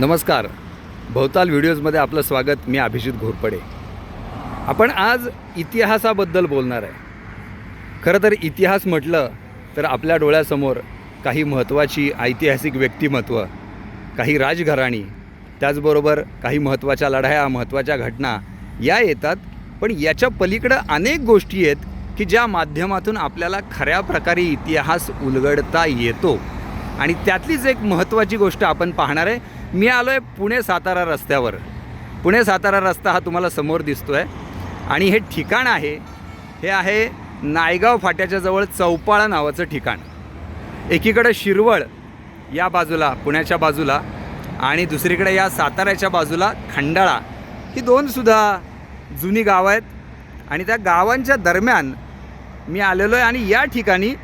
नमस्कार. भवताल व्हिडिओजमध्ये आपलं स्वागत. मी अभिजित घोरपडे. आपण आज इतिहासाबद्दल बोलणार आहे. खरं तर इतिहास म्हटलं तर आपल्या डोळ्यासमोर काही महत्त्वाची ऐतिहासिक व्यक्तिमत्व काही राजघराणी त्याचबरोबर काही महत्त्वाच्या लढाया महत्त्वाच्या घटना या येतात. पण याच्या पलीकडं अनेक गोष्टी आहेत की ज्या माध्यमातून आपल्याला खऱ्या प्रकारे इतिहास उलगडता येतो. आणि त्यातलीच एक महत्त्वाची गोष्ट आपण पाहणार आहे. मी आलो आहे पुणे सातारा रस्त्यावर. पुणे सातारा रस्ता हा तुम्हाला समोर दिसतो आहे आणि हे ठिकाण आहे. हे आहे नायगाव फाट्याच्या जवळ चौपाळा नावाचं ठिकाण. एकीकडं शिरवळ या बाजूला पुण्याच्या बाजूला आणि दुसरीकडे या साताऱ्याच्या बाजूला खंडाळा. ही दोनसुद्धा जुनी गावं आहेत. आणि त्या गावांच्या दरम्यान मी आलेलो आहे आणि या ठिकाणी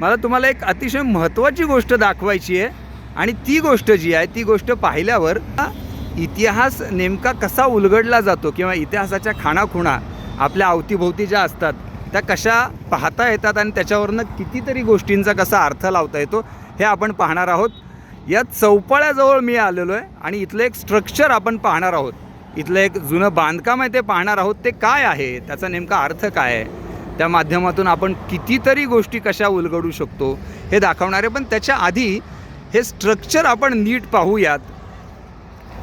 मला तुम्हाला एक अतिशय महत्त्वाची गोष्ट दाखवायची आहे. आणि ती गोष्ट जी आहे ती गोष्ट पाहिल्यावर इतिहास नेमका कसा उलगडला जातो किंवा इतिहासाच्या खाणाखुणा आपल्या अवतीभोवती ज्या असतात त्या कशा पाहता येतात आणि त्याच्यावरनं कितीतरी गोष्टींचा कसा अर्थ लावता येतो हे आपण पाहणार आहोत. या चौपाळ्याजवळ मी आलेलो आहे आणि इथलं एक स्ट्रक्चर आपण पाहणार आहोत. इथलं एक जुनं बांधकाम आहे ते पाहणार आहोत ते काय आहे त्याचा नेमका अर्थ काय आहे? त्या माध्यमातून आपण कितीतरी गोष्टी कशा उलगडू शकतो हे दाखवणारे पण त्याच्या आधी हे स्ट्रक्चर आपण नीट पाहूयात.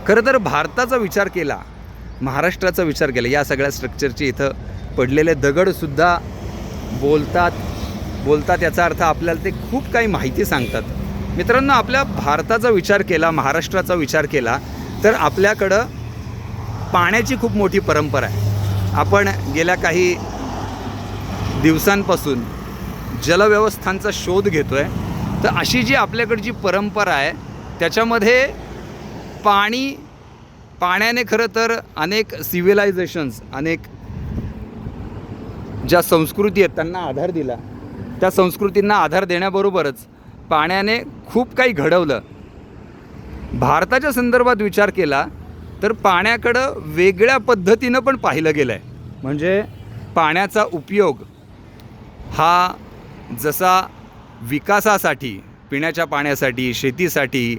खरं तर भारताचा विचार केला महाराष्ट्राचा विचार केला या सगळ्या स्ट्रक्चरचे इथं पडलेले दगडसुद्धा बोलतात बोलतात याचा अर्थ आपल्याला ते खूप काही माहिती सांगतात. मित्रांनो आपल्या भारताचा विचार केला महाराष्ट्राचा विचार केला तर आपल्याकडं पाण्याची खूप मोठी परंपरा आहे. आपण गेल्या काही दिवसांपासून जलव्यवस्थांचा शोध घेतो आहे तर अशी जी आपल्याकडची परंपरा आहे त्याच्यामध्ये पाणी पाण्याने खरं तर अनेक सिव्हिलायझेशन्स अनेक ज्या संस्कृती आहेत त्यांना आधार दिला. त्या संस्कृतींना आधार देण्याबरोबरच पाण्याने खूप काही घडवलं. भारताच्या संदर्भात विचार केला तर पाण्याकडं वेगळ्या पद्धतीनं पण पाहिलं गेलं आहे म्हणजे पाण्याचा उपयोग हा जसा विकासासाठी पिण्याच्या पाण्यासाठी शेतीसाठी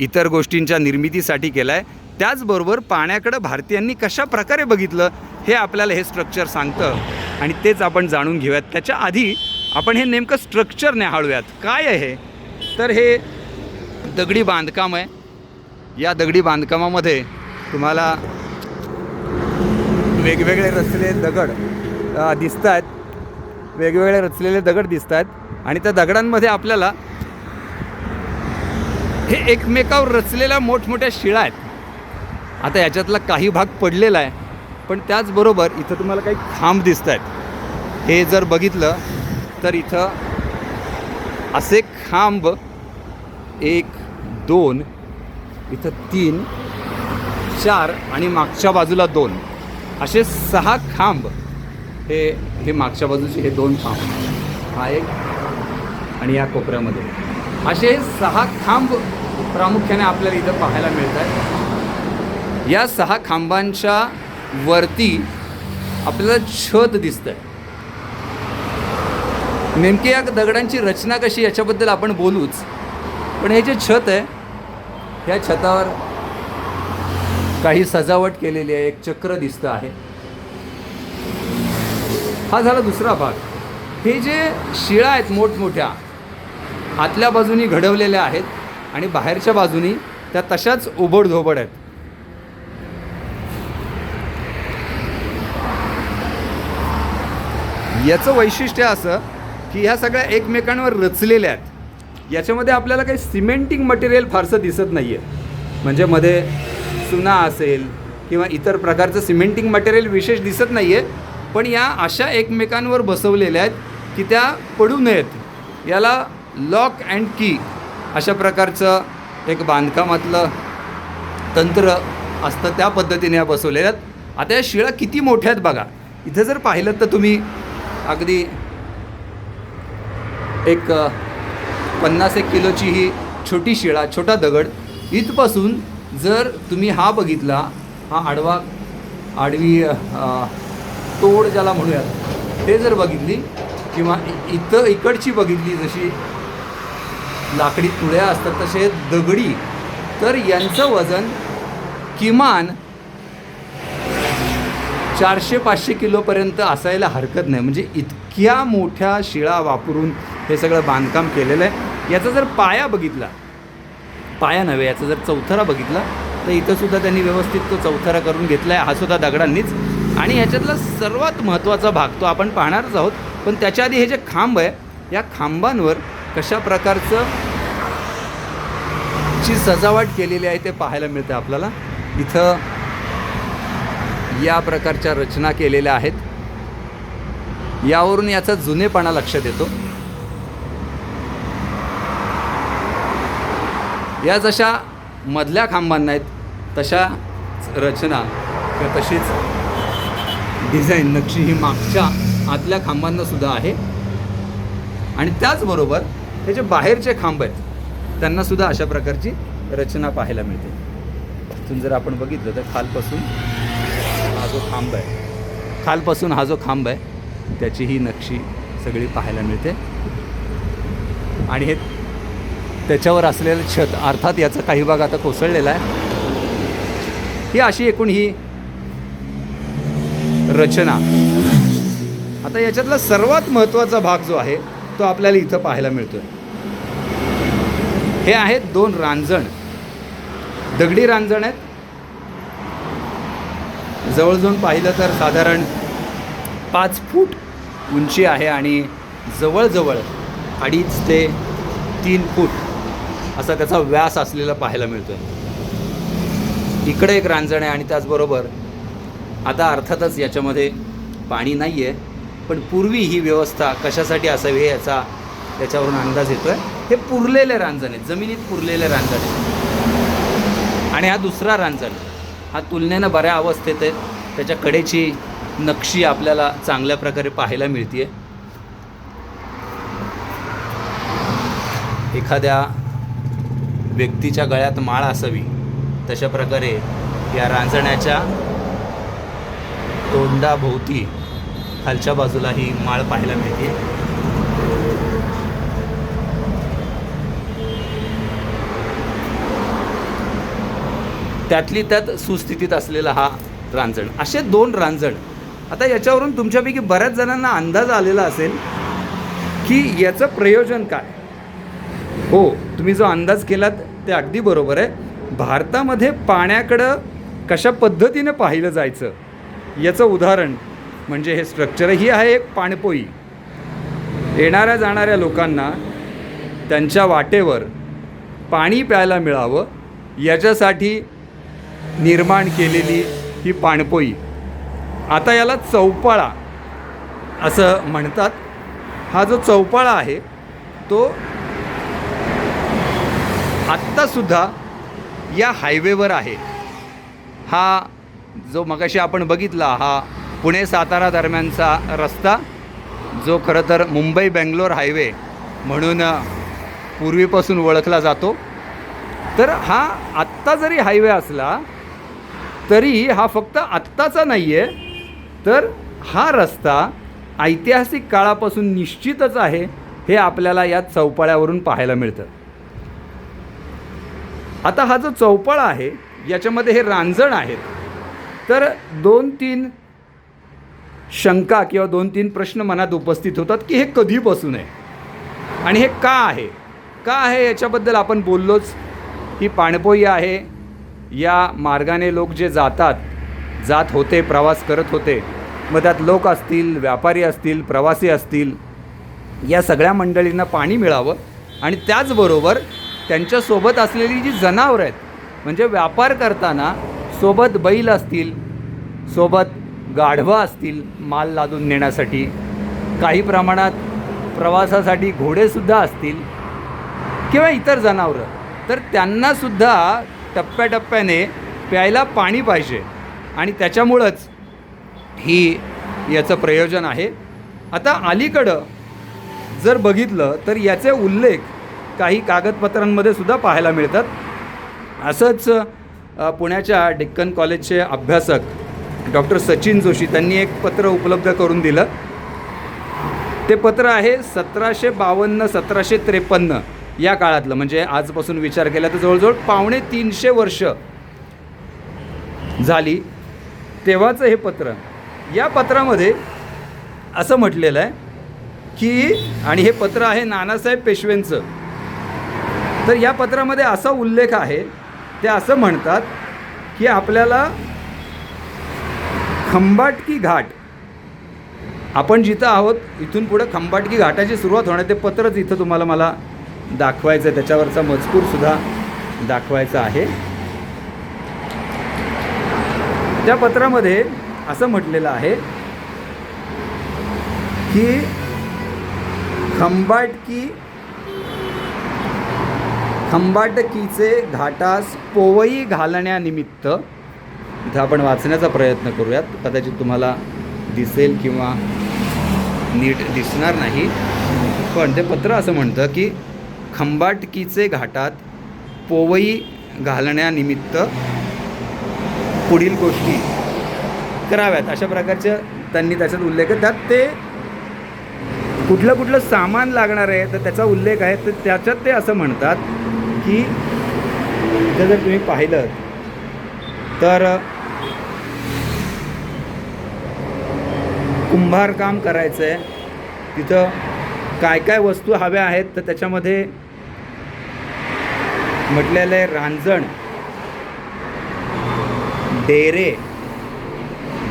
इतर गोष्टींच्या निर्मितीसाठी केला आहे त्याचबरोबर पाण्याकडं भारतीयांनी कशा प्रकारे बघितलं हे आपल्याला हे स्ट्रक्चर सांगतं. आणि तेच आपण जाणून घेऊयात. त्याच्या आधी आपण हे नेमकं स्ट्रक्चर न्याहाळूयात काय आहे तर हे दगडी बांधकाम आहे. या दगडी बांधकामामध्ये तुम्हाला वेगवेगळे रचलेले दगड दिसत आहेत वेगवेगळे रचलेले दगड दिसत आहेत आणि त्या दगडांमध्ये आपल्याला हे एकमेकावर रचलेल्या मोठमोठ्या शिळा आहेत. आता याच्यातला काही भाग पडलेला आहे पण त्याचबरोबर इथं तुम्हाला काही खांब दिसत आहेत हे जर बघितलं तर इथं असे खांब एक दोन इथं तीन चार आणि मागच्या बाजूला दोन. असे सहा खांब हे हे मागच्या बाजूचे हे दोन खांब. हा एक आणि या कोपऱ्यामध्ये. असे सहा खांब प्रामुख्याने आपल्याला इथं पाहायला मिळत आहेत या सहा खांबांच्या वरती आपल्याला छत दिसतं आहे नेमकी या दगडांची रचना कशी याच्याबद्दल आपण बोलूच. पण हे जे छत आहे ह्या छतावर काही सजावट केलेली आहे एक चक्र दिसतं आहे. हा झाला दुसरा भाग. हे जे शिळा आहेत मोठमोठ्या आतल्या बाजूनी घडवलेल्या आहेत आणि बाहेरच्या बाजूनी त्या तशाच उबडधोबड आहेत. याचं वैशिष्ट्य असं की ह्या सगळ्या एकमेकांवर रचलेल्या आहेत. याच्यामध्ये आपल्याला काही सिमेंटिंग मटेरियल फारसं दिसत नाही आहे म्हणजे मध्ये चुना असेल किंवा इतर प्रकारचं सिमेंटिंग मटेरियल विशेष दिसत नाही आहे पण या अशा एकमेकांवर बसवलेल्या आहेत की त्या पडू नयेत. याला लॉक अँड की अशा प्रकारचं एक बांधकामातलं तंत्र असतं त्या पद्धतीने या बसवलेल्या आहेत. आता या शिळा किती मोठ्या आहेत बघा. इथं जर पाहिलं तर तुम्ही अगदी एक पन्नास एक किलोची ही छोटी शिळा छोटा दगड इथपासून जर तुम्ही हा बघितला हा आडवा आडवी तोड ज्याला म्हणूयात ते जर बघितली किंवा इथं इकडची बघितली जशी लाकडी तुळ्या असतात तसे दगडी तर यांचं वजन किमान चारशे पाचशे किलोपर्यंत असायला हरकत नाही. म्हणजे इतक्या मोठ्या शिळा वापरून हे सगळं बांधकाम केलेलं आहे. याचा जर पाया बघितला पाया नव्हे याचा जर चौथरा बघितला तर इथंसुद्धा त्यांनी व्यवस्थित तो चौथरा करून घेतला आहे हा सुद्धा दगडांनीच. आणि ह्याच्यातला सर्वात महत्त्वाचा भाग तो आपण पाहणारच आहोत. पण त्याच्या आधी हे जे खांब आहे या खांबांवर कशा प्रकारचं ची सजावट केलेली आहे ते पाहायला मिळतं आपल्याला. इथं या प्रकारच्या रचना केलेल्या आहेत. यावरून याचा जुनेपणा लक्षात येतो. या जशा मधल्या खांबांना आहेत तशा रचना तशीच डिझाईन नक्षी ही मागच्या आतल्या खांबांना सुद्धा आहे. आणि त्याचबरोबर हे जे बाहेरचे खांब आहेत त्यांना सुद्धा अशा प्रकारची रचना पाहायला मिळते. तिथून जर आपण बघितलं तर खालपासून हा जो खांब आहे खालपासून हा जो खांब आहे त्याची ही नक्षी सगळी पाहायला मिळते. आणि हे त्याच्यावर असलेलं छत अर्थात याचा काही भाग आता कोसळलेला आहे. ही अशी एकूण ही रचना. आता याच्यातला सर्वात महत्त्वाचा भाग जो आहे तो आपल्याला इथं पाहायला मिळतोय. हे आहेत दोन रांजण. दगडी रांजण आहेत. जवळ जाऊन पाहिलं तर साधारण पाच फूट उंची आहे आणि जवळजवळ अडीच ते तीन फूट असा त्याचा व्यास असलेला पाहायला मिळतो आहे इकडे एक रांजण आहे आणि त्याचबरोबर आता अर्थातच याच्यामध्ये पाणी नाही आहे पण पूर्वी ही व्यवस्था कशासाठी असावी हे याचा त्याच्यावरून अंदाज येतो आहे हे पुरलेले रांजण आहेत जमिनीत पुरलेले रांजण आहेत आणि हा दुसरा रांजण हा तुलनेनं बऱ्या अवस्थेत आहे. त्याच्या कडेची नक्षी आपल्याला चांगल्या प्रकारे पाहायला मिळते एखाद्या व्यक्तीच्या गळ्यात माळ असावी तशा प्रकारे या रांजण्याच्या तोंडाभोवती खालच्या बाजूला ही माळ पाहायला मिळते. त्यातली त्यात सुस्थितीत असलेला हा रांजण. असे दोन रांजण. आता याच्यावरून तुमच्यापैकी बऱ्याच जणांना अंदाज आलेला असेल की याचं प्रयोजन काय? हो तुम्ही जो अंदाज केलात ते अगदी बरोबर आहे. भारतामध्ये पाण्याकडं कशा पद्धतीनं पाहिलं जायचं? याचं उदाहरण म्हणजे हे स्ट्रक्चर ही आहे एक पाणपोई. येणाऱ्या जाणाऱ्या लोकांना त्यांच्या वाटेवर पाणी प्यायला मिळावं याच्यासाठी निर्माण केलेली ही पाणपोई. आता याला चौपाळा असं म्हणतात. हा जो चौपाळा आहे तो आत्तासुद्धा या हायवेवर आहे. हा जो मगाशी आपण बघितला हा पुणे सातारा दरम्यानचा रस्ता जो खरं तर मुंबई बेंगलोर हायवे म्हणून पूर्वीपासून ओळखला जातो. तर हा आत्ता जरी हायवे असला तरी हा फक्त आत्ताचा नाही आहे तर हा रस्ता ऐतिहासिक काळापासून निश्चितच आहे हे आपल्याला या चौपाळ्यावरून पाहायला मिळतं. आता हा जो चौपाळा आहे याच्यामध्ये हे रांजण आहेत. तर दोन तीन शंका किंवा दोन तीन प्रश्न मनात उपस्थित होतात की हे कधीपासून आहे? आणि हे का आहे? का आहे याच्याबद्दल आपण बोललोच. ही पाणपोई आहे. या मार्गाने लोक जे जातात जात होते प्रवास करत होते मग त्यात लोक असतील व्यापारी असतील प्रवासी असतील या सगळ्या मंडळींना पाणी मिळावं आणि त्याचबरोबर त्यांच्यासोबत असलेली जी जनावरं आहेत म्हणजे व्यापार करताना सोबत बैल असतील सोबत गाढवं असतील माल लादून नेण्यासाठी काही प्रमाणात प्रवासासाठी घोडेसुद्धा असतील किंवा इतर जनावरं तर त्यांनासुद्धा टप्प्याटप्प्याने प्यायला पाणी पाहिजे. आणि त्याच्यामुळंच ही याचं प्रयोजन आहे. आता अलीकडं जर बघितलं तर याचे उल्लेख काही कागदपत्रांमध्ये सुद्धा पाहायला मिळतात. असंच पुण्याच्या डेक्कन कॉलेजचे अभ्यासक डॉक्टर सचिन जोशी त्यांनी एक पत्र उपलब्ध करून दिलं. ते पत्र आहे सतराशे बावन्न सतराशे त्रेपन्न या काळातलं. म्हणजे आजपासून विचार केला तर जवळजवळ पावणे तीनशे वर्ष झाली. तेव्हाचं हे पत्र. या पत्रामध्ये असं म्हटलेलं आहे की आणि हे पत्र आहे नानासाहेब पेशवेंचं तर या पत्रामध्ये असा उल्लेख आहे ते असं म्हणतात की आपल्याला खंबाटकी घाट आपण जिथं आहोत इथून पुढं खंबाटकी घाटाची सुरुवात होणार ते पत्रच इथं तुम्हाला मला दाखवायचं आहे. त्याच्यावरचा मजकूरसुद्धा दाखवायचा आहे. त्या पत्रामध्ये असं म्हटलेलं आहे की खंबाटकी खंबाटकीचे घाटास पोवई घालण्यानिमित्त. इथं आपण वाचण्याचा प्रयत्न करूयात. कदाचित तुम्हाला दिसेल किंवा नीट दिसणार नाही. पण ते पत्र असं म्हणतं की खंबाटकीचे घाटात पोवई घालण्यानिमित्त पुढील गोष्टी कराव्यात. अशा प्रकारच्या त्यांनी त्याच्यात उल्लेख आहे त्यात ते कुठलं कुठलं सामान लागणार आहे तर त्याचा उल्लेख आहे. तर त्याच्यात ते असं म्हणतात की इथं जर तुम्ही पाहिलं तर कुंभारकाम करायचं आहे तिथं काय काय वस्तू हव्या आहेत तर त्याच्यामध्ये म्हटलेलं आहे रांजण डेरे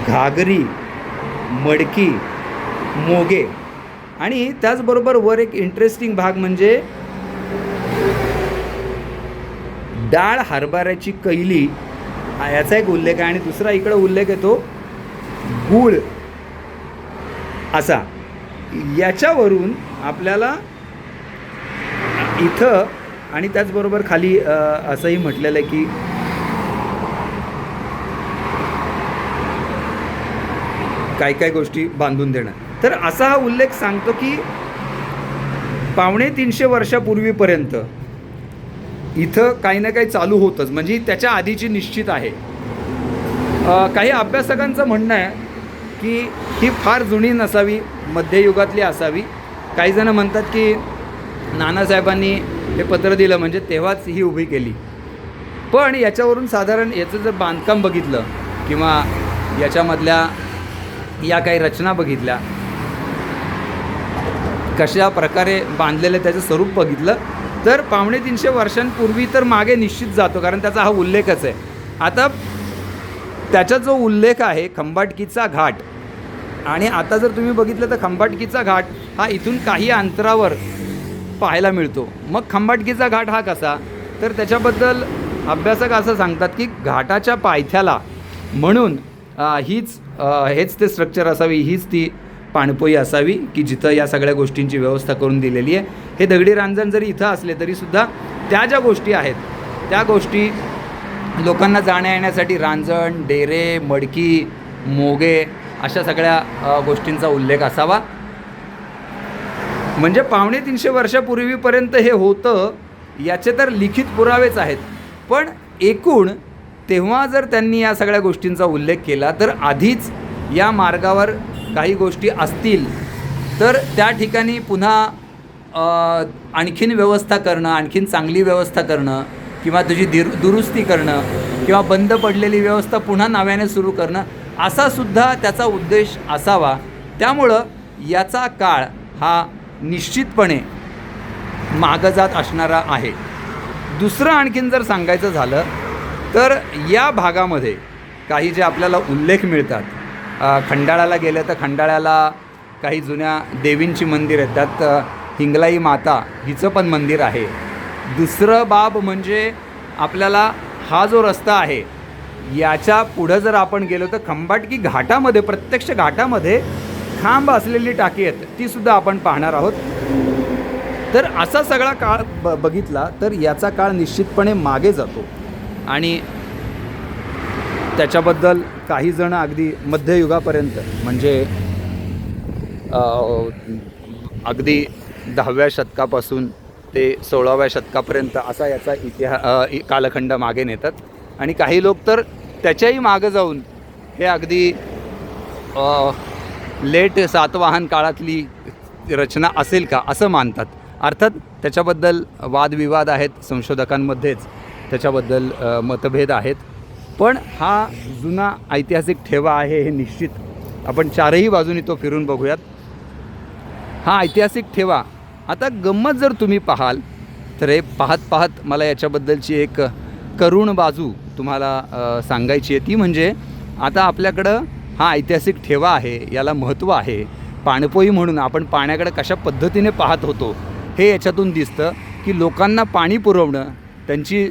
घागरी मडकी मोगे. आणि त्याचबरोबर वर एक इंटरेस्टिंग भाग म्हणजे डाळ हरभऱ्याची कैली याचा एक उल्लेख आहे. आणि दुसरा इकडं उल्लेख येतो गूळ. असा. याच्यावरून आपल्याला इथं आणि त्याचबरोबर खाली असंही म्हटलेलं आहे की काय काय गोष्टी बांधून देणं. तर असा हा उल्लेख सांगतो की पावणे तीनशे वर्षापूर्वीपर्यंत इथं काही ना काही चालू होतंच. म्हणजे त्याच्या आधीची निश्चित आहे. काही अभ्यासकांचं म्हणणं आहे की ही फार जुनी नसावी मध्ययुगातली असावी. काही जणं म्हणतात की नानासाहेबांनी हे पत्र दिलं म्हणजे तेव्हाच ही उभी केली. पण याच्यावरून साधारण याचं जर बांधकाम बघितलं किंवा याच्यामधल्या या काही रचना बघितल्या कशा प्रकारे बांधलेलं त्याचं स्वरूप बघितलं तर पावणे तीनशे वर्षांपूर्वी तर मागे निश्चित जातो कारण त्याचा हा उल्लेखच आहे. आता त्याचा जो उल्लेख आहे खंबाटकीचा घाट आणि आता जर तुम्ही बघितलं तर खंबाटकीचा घाट हा इथून काही अंतरावर पाहायला मिळतो. मग खंबाटकीचा घाट हा कसा? तर त्याच्याबद्दल अभ्यासक असं सांगतात की घाटाच्या पायथ्याला म्हणून हीच हेच ते स्ट्रक्चर असावी हीच ती पाणपोई असावी की जिथं या सगळ्या गोष्टींची व्यवस्था करून दिलेली आहे. हे दगडी रांजण जरी इथं असले तरीसुद्धा त्या ज्या गोष्टी आहेत त्या गोष्टी लोकांना जाण्या येण्यासाठी रांजण डेरे मडकी मोगे अशा सगळ्या गोष्टींचा उल्लेख असावा. म्हणजे पावणे तीनशे वर्षापूर्वीपर्यंत हे होतं याचे तर लिखित पुरावेच आहेत. पण एकूण तेव्हा जर त्यांनी या सगळ्या गोष्टींचा उल्लेख केला तर आधीच या मार्गावर काही गोष्टी असतील तर त्या ठिकाणी पुन्हा आणखीन व्यवस्था करणं आणखीन चांगली व्यवस्था करणं किंवा तुझी दिर दुरुस्ती करणं किंवा बंद पडलेली व्यवस्था पुन्हा नव्याने सुरू करणं असा सुद्धा त्याचा उद्देश असावा. त्यामुळं याचा काळ हा निश्चितपणे मागं जात असणारा आहे. दुसरं आणखीन जर सांगायचं झालं तर या भागामध्ये काही जे आपल्याला उल्लेख मिळतात खंडाळ्याला गेलं तर खंडाळ्याला काही जुन्या देवींची मंदिर आहेत. त्यात हिंगलाई माता हिचं पण मंदिर आहे. दुसरं बाब म्हणजे आपल्याला हा जो रस्ता आहे याच्या पुढं जर आपण गेलो तर खंबाटकी घाटामध्ये प्रत्यक्ष घाटामध्ये खांब असलेली टाकी आहेत ती सुद्धा आपण पाहणार आहोत. तर असा सगळा काळ ब बघितला तर याचा काळ निश्चितपणे मागे जातो. आणि त्याच्याबद्दल काही जण अगदी मध्ययुगापर्यंत म्हणजे अगदी दहाव्या शतकापासून ते सोळाव्या शतकापर्यंत असा याचा इतिहा कालखंड मागे नेतात. आणि काही लोक तर त्याच्याही मागं जाऊन हे अगदी लेट सातवाहन काळातली रचना असेल का असं मानतात. अर्थात त्याच्याबद्दल वादविवाद आहेत संशोधकांमध्येच. त्याच्याबद्दल मतभेद आहेत. पण हा जुना ऐतिहासिक ठेवा आहे हे निश्चित. आपण चारही बाजूनी तो फिरून बघूयात. हा ऐतिहासिक ठेवा. आता गंमत जर तुम्ही पाहाल तर हे पाहत पाहत मला याच्याबद्दलची एक करुण बाजू तुम्हाला सांगायची आहे. ती म्हणजे आता आपल्याकडं हा ऐतिहासिक ठेवा आहे याला महत्त्व आहे. पाणपोई म्हणून आपण पाण्याकडे कशा पद्धतीने पाहत होतो हे याच्यातून दिसतं की लोकांना पाणी पुरवणं त्यांची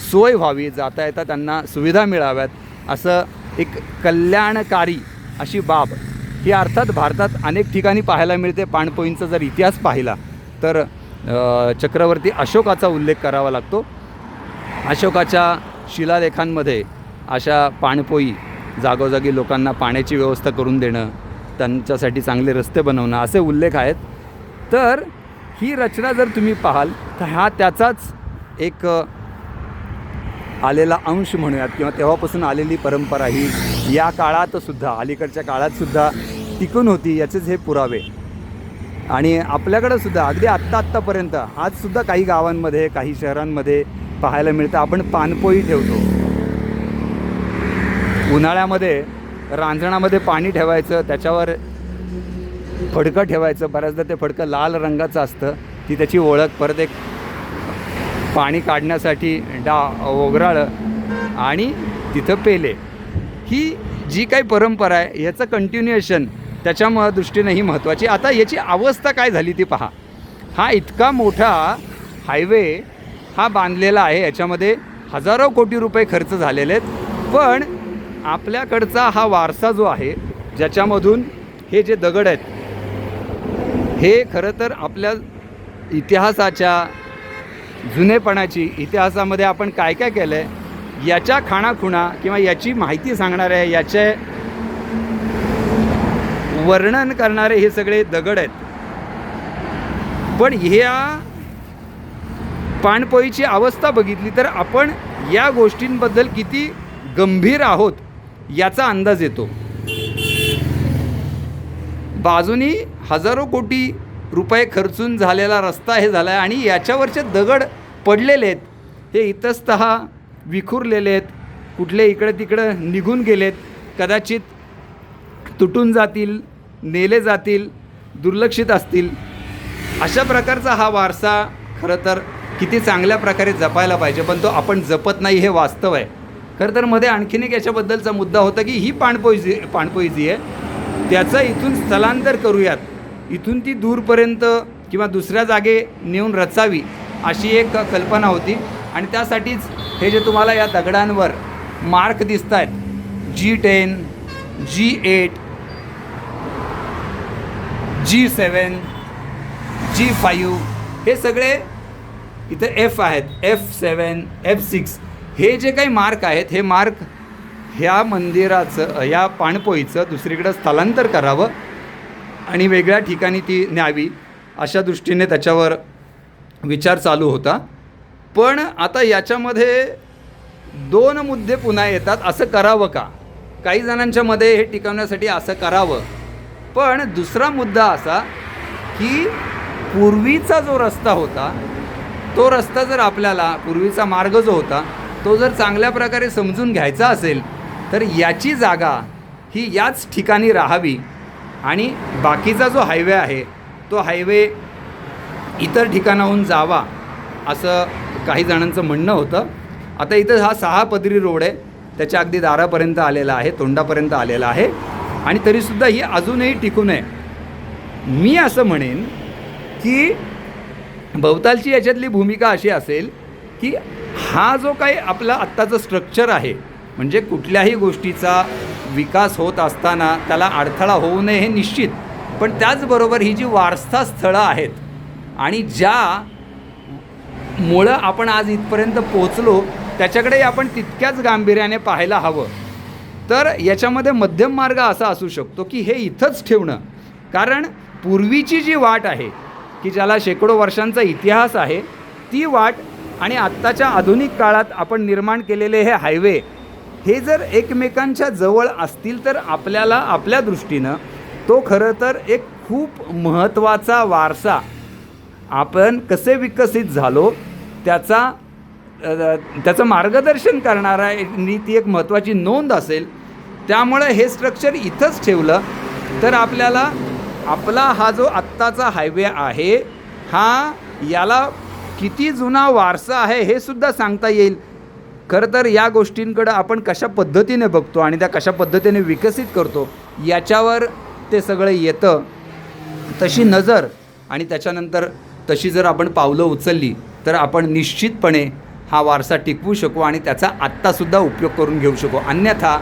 सोय व्हावी जाता येता त्यांना सुविधा मिळाव्यात असं एक कल्याणकारी अशी बाब ही अर्थात भारतात अनेक ठिकाणी पाहायला मिळते. पाणपोईंचा जर इतिहास पाहिला तर चक्रवर्ती अशोकाचा उल्लेख करावा लागतो. अशोकाच्या शिलालेखांमध्ये अशा पाणपोई जागोजागी लोकांना पाण्याची व्यवस्था करून देणं त्यांच्यासाठी चांगले रस्ते बनवणं असे उल्लेख आहेत. तर ही रचना जर तुम्ही पाहाल तर हा त्याचाच एक आलेला अंश म्हणूयात किंवा तेव्हापासून आलेली परंपरा ही या काळात सुद्धा अलीकडच्या काळात सुद्धा टिकून होती याचेच हे पुरावे. आणि आपल्याकडं सुद्धा अगदी आत्ता आत्तापर्यंत आजसुद्धा काही गावांमध्ये काही शहरांमध्ये पाहायला मिळतं आपण पानपोई ठेवतो. उन्हाळ्यामध्ये रांजणामध्ये पाणी ठेवायचं त्याच्यावर फडकं ठेवायचं बऱ्याचदा ते फडकं लाल रंगाचं असतं ती त्याची ओळख परत एक पाणी काढण्यासाठी डा ओगराळं आणि तिथं पेले. ही जी काही परंपरा आहे याचं कंटिन्युएशन त्याच्या म दृष्टीनं ही महत्त्वाची. आता याची अवस्था काय झाली ती पहा. हा इतका मोठा हायवे हा बांधलेला आहे याच्यामध्ये हजारो कोटी रुपये खर्च झालेले आहेत. पण आपल्याकडचा हा वारसा जो आहे ज्याच्यामधून हे जे दगड आहेत हे खरं तर आपल्या इतिहासाच्या जुनेपणाची इतिहासामध्ये आपण काय काय केलं आहे याच्या खाणाखुणा किंवा याची माहिती सांगणारे याचे वर्णन करणारे हे सगळे दगड आहेत. पण ह्या पाणपोईची अवस्था बघितली तर आपण या गोष्टींबद्दल किती गंभीर आहोत याचा अंदाज येतो. बाजूनी हजारो कोटी रुपये खर्चून झालेला रस्ता हे झाला आहे आणि याच्यावरचे दगड पडलेले आहेत. हे इतस्त विखुरलेले आहेत. कुठले इकडे तिकडं निघून गेलेत. कदाचित तुटून जातील नेले जातील दुर्लक्षित असतील. अशा प्रकारचा हा वारसा खरं तर किती चांगल्या प्रकारे जपायला पाहिजे. पण तो आपण जपत नाही हे वास्तव आहे. खरं तर मध्ये आणखीन एक याच्याबद्दलचा मुद्दा होता की ही पाणपोई जी पाणपोई जी आहे. त्याचं इथून स्थलांतर करूयात. इथून ती दूरपर्यंत किंवा दुसऱ्या जागे नेऊन रचावी. अशी एक कल्पना होती. आणि त्यासाठीच हे जे तुम्हाला या दगडांवर मार्क दिसत आहेत G ten G eight G seven G five हे सगळे इथं एफ आहेत. एफ सेवन एफ सिक्स हे जे काही मार्क आहेत हे मार्क ह्या मंदिराचं ह्या पाणपोईचं दुसरीकडं स्थलांतर करावं आणि वेगळ्या ठिकाणी ती न्यावी अशा दृष्टीने त्याच्यावर विचार चालू होता. पण आता याच्यामध्ये दोन मुद्दे पुन्हा येतात. असं करावं का? काही जणांच्या मध्ये हे टिकवण्यासाठी असं करावं. पण दुसरा मुद्दा असा की पूर्वीचा जो रस्ता होता तो रस्ता जर आपल्याला पूर्वीचा मार्ग जो होता तो जर चांगल्या प्रकारे समजून घ्यायचा असेल तर याची जागा ही याच ठिकाणी राहावी. आणि बाकीचा जो हायवे आहे तो हायवे इतर ठिकाणाहून जावा असं काही जणांचं म्हणणं होतं. आता इथं हा सहा पदरी रोड आहे. त्याच्या अगदी दारापर्यंत आलेला आहे तोंडापर्यंत आलेला आहे. आणि तरीसुद्धा ही अजूनही टिकून आहे. मी असं म्हणेन की भवतालची याच्यातली भूमिका अशी असेल की हा जो काही आपला आत्ताचं स्ट्रक्चर आहे म्हणजे कुठल्याही गोष्टीचा विकास होत असताना त्याला अडथळा होऊ नये हे निश्चित. पण त्याचबरोबर ही जी वारसा स्थळं आहेत आणि ज्या मुळं आपण आज इथपर्यंत पोचलो त्याच्याकडे आपण तितक्याच गांभीर्याने पाहायला हवं. तर याच्यामध्ये मध्यम मार्ग असा असू शकतो की हे इथंच ठेवणं. कारण पूर्वीची जी वाट आहे की ज्याला शेकडो वर्षांचा इतिहास आहे ती वाट आणि आत्ताच्या आधुनिक काळात आपण निर्माण केलेले हे हायवे हे जर एकमेकांच्या जवळ असतील तर आपल्याला आपल्या दृष्टीनं तो खरं तर एक खूप महत्त्वाचा वारसा आपण कसे विकसित झालो त्याचा त्याचं मार्गदर्शन करणारा एक नीती एक महत्त्वाची नोंद असेल. त्यामुळे हे स्ट्रक्चर इथंच ठेवलं तर आपल्याला आपला हा जो आत्ताचा हायवे आहे हा याला किती जुना वारसा आहे हे सुद्धा सांगता येईल. खरं तर या गोष्टींकडं आपण कशा पद्धतीने बघतो आणि त्या कशा पद्धतीने विकसित करतो याच्यावर ते सगळं येतं. तशी नजर आणि त्याच्यानंतर तशी जर आपण पावलं उचलली तर आपण निश्चितपणे हा वारसा टिकवू शकू आणि त्याचा आत्तासुद्धा उपयोग करून घेऊ शकू. अन्यथा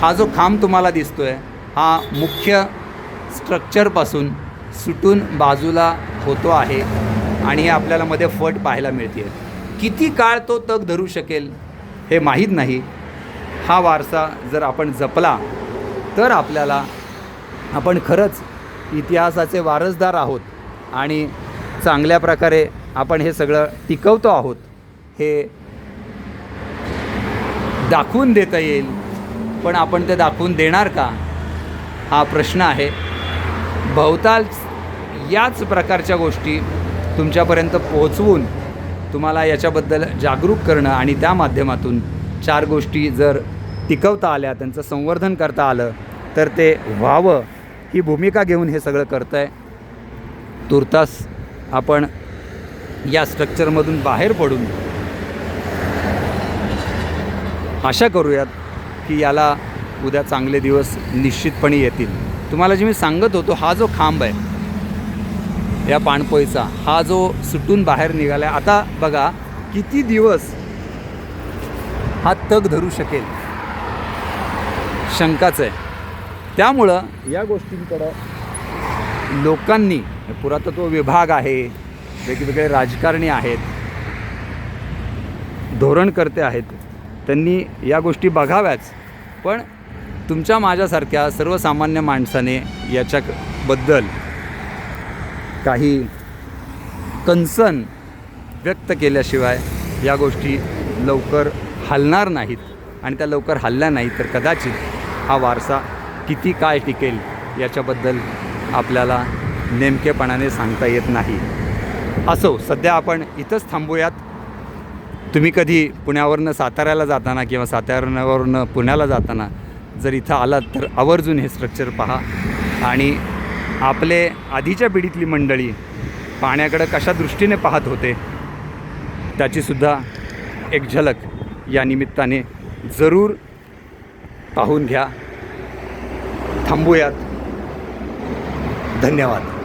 हा जो खांब तुम्हाला दिसतो आहे हा मुख्य स्ट्रक्चरपासून सुटून बाजूला होतो आहे आणि हे आपल्याला मध्ये फट पाहायला मिळते किती काळ तो तग धरू शकेल हे माहीत नाही. हा वारसा जर आपण जपला तर आपल्याला आपण खरंच इतिहासाचे वारसदार आहोत. आणि चांगल्या प्रकारे आपण हे सगळं टिकवतो आहोत हे दाखवून देता येईल. पण आपण ते दाखवून देणार का? हा प्रश्न आहे. भवताल याच प्रकारच्या गोष्टी तुमच्यापर्यंत पोहोचवून तुम्हाला याच्याबद्दल जागरूक करणं आणि त्या माध्यमातून चार गोष्टी जर टिकवता आल्या त्यांचं संवर्धन करता आलं तर ते व्हावं. ही भूमिका घेऊन हे सगळं करतं आहे तुर्तास आपण या स्ट्रक्चरमधून बाहेर पडून आशा करूयात की याला उद्या चांगले दिवस निश्चितपणे येतील. तुम्हाला जे मी सांगत होतो हा जो खांब आहे या पाणपोईचा हा जो सुटून बाहेर निघाला आहे आता बघा किती दिवस हा तग धरू शकेल. शंकाच आहे. त्यामुळं या गोष्टींकडं लोकांनी पुरातत्व विभाग आहे वेगवेगळे राजकारणी आहेत धोरणकर्ते आहेत त्यांनी या गोष्टी बघाव्याच. पण तुमच्या माझ्यासारख्या सर्वसामान्य माणसाने याच्याबद्दल काही कन्सर्न व्यक्त केल्याशिवाय या गोष्टी लवकर हलणार नाहीत आणि त्या लवकर हलल्या नाहीत तर कदाचित हा वारसा किती काय टिकेल याच्याबद्दल आपल्याला नेमकेपणाने सांगता येत नाही. असो सध्या आपण इथंच थांबूयात. तुम्ही कधी पुण्यावरनं साताऱ्याला जाताना किंवा साताऱ्यावरनं पुण्याला जाताना जर इथं आलात तर आवर्जून हे स्ट्रक्चर पहा. आणि आपले आधीच्या पिढीतली मंडळी पाण्याकडं कशा दृष्टीने पाहत होते त्याचीसुद्धा एक झलक या निमित्ताने जरूर पाहून घ्या. थांबूयात. धन्यवाद.